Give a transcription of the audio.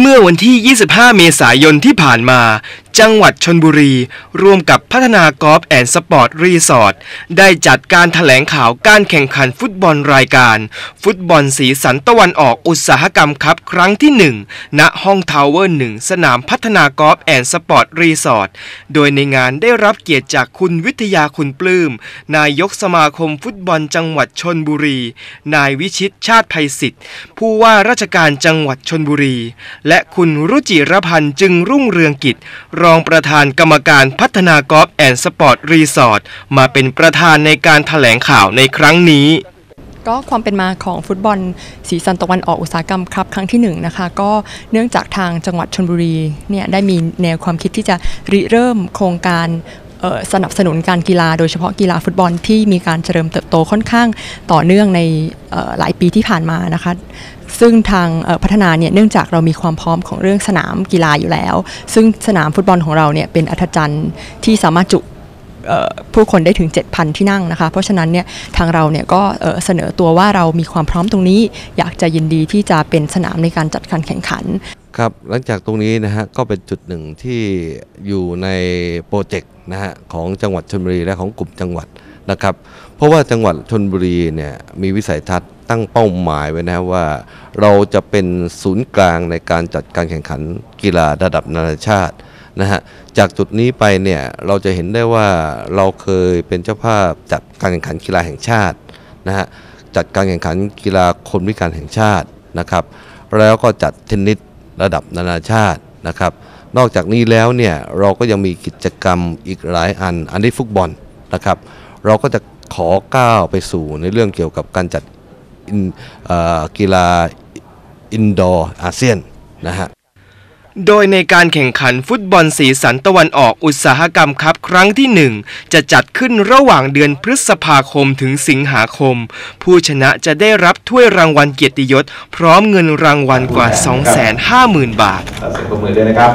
เมื่อวันที่ 25 เมษายนที่ผ่านมา จังหวัดชนบุรี ร่วมกับพัฒนากอล์ฟแอนด์สปอร์ตรีสอร์ทได้จัดการถแถลงข่าวการแข่งขันฟุตบอลรายการ ฟุตบอลสีสันตะวันออกอุตสาหกรรมครับครั้งที่ 1 ณห้องทาวเวอร์หนึ่งสนามพัฒนากอล์ฟแอนด์สปอร์ตรีสอร์ทโดยในงานได้รับเกียรติจากคุณวิทยาคุณปลื้มนายกสมาคมฟุตบอลจังหวัดชนบุรี นายวิชิตชาติภัยศิษฐ์ผู้ว่าราชการจังหวัดชนบุรี และคุณรุจิรพันธ์จึงรุ่งเรืองกิจรองประธานกรรมการพัฒนากอล์ฟแอนด์สปอร์ตรีสอร์ทมาเป็นประธานในการถแถลงข่าวในครั้งนี้ก็ความเป็นมาของฟุตบอลสีสันตะวันออกอุตสาหกรรมครับครั้งที่หนึ่งนะคะก็เนื่องจากทางจังหวัดชนบุรีเนี่ยได้มีแนวความคิดที่จะริเริ่มโครงการสนับสนุนการกีฬาโดยเฉพาะกีฬาฟุตบอลที่มีการเจริญเติบโตค่อนข้างต่อเนื่องในหลายปีที่ผ่านมานะคะ ซึ่งทางพัฒนาเนี่ยเนื่องจากเรามีความพร้อมของเรื่องสนามกีฬาอยู่แล้ว ซึ่งสนามฟุตบอลของเราเนี่ยเป็นอัธจันทร์ที่สามารถจุผู้คนได้ถึง 7,000 ที่นั่งนะคะ เพราะฉะนั้นเนี่ยทางเราเนี่ยก็เอ่อเสนอตัวว่าเรามีความพร้อมตรงนี้ อยากจะยินดีที่จะเป็นสนามในการจัดการแข่งขัน ครับ หลังจากตรงนี้นะฮะก็เป็นจุดหนึ่งที่อยู่ในโปรเจกต์นะฮะของจังหวัดชนบุรีและของกลุ่มจังหวัดนะครับ เพราะว่าจังหวัดชนบุรีเนี่ยมีวิสัยทัศน์ ตั้งเป้าหมายไว้นะครับว่า เราจะเป็นศูนย์กลางในการจัดการแข่งขันกีฬาระดับนานาชาตินะฮะจากจุดนี้ไปเนี่ยเราจะเห็นได้ว่าเราเคยเป็นเจ้าภาพจัดการแข่งขันกีฬาแห่งชาตินะฮะจัดการแข่งขันกีฬาคนพิการแห่งชาตินะครับ แล้วก็จัดเทนนิสระดับนานาชาตินะครับ นอกจากนี้แล้วเนี่ยเราก็ยังมีกิจกรรมอีกหลายอัน อันนี้ฟุตบอลนะครับ เราก็จะขอก้าวไปสู่ในเรื่องเกี่ยวกับการจัด กีฬาอินดอร์อาเซียนนะฮะโดยในการแข่งขันฟุตบอลสีสันตะวันออกอุตสาหกรรมครับครั้งที่ 1 จะจัดขึ้นระหว่างเดือนพฤษภาคมถึงสิงหาคม ผู้ชนะจะได้รับถ้วยรางวัลเกียรติยศ พร้อมเงินรางวัลกว่า 250,000 บาทเสียงปรบมือด้วยนะครับ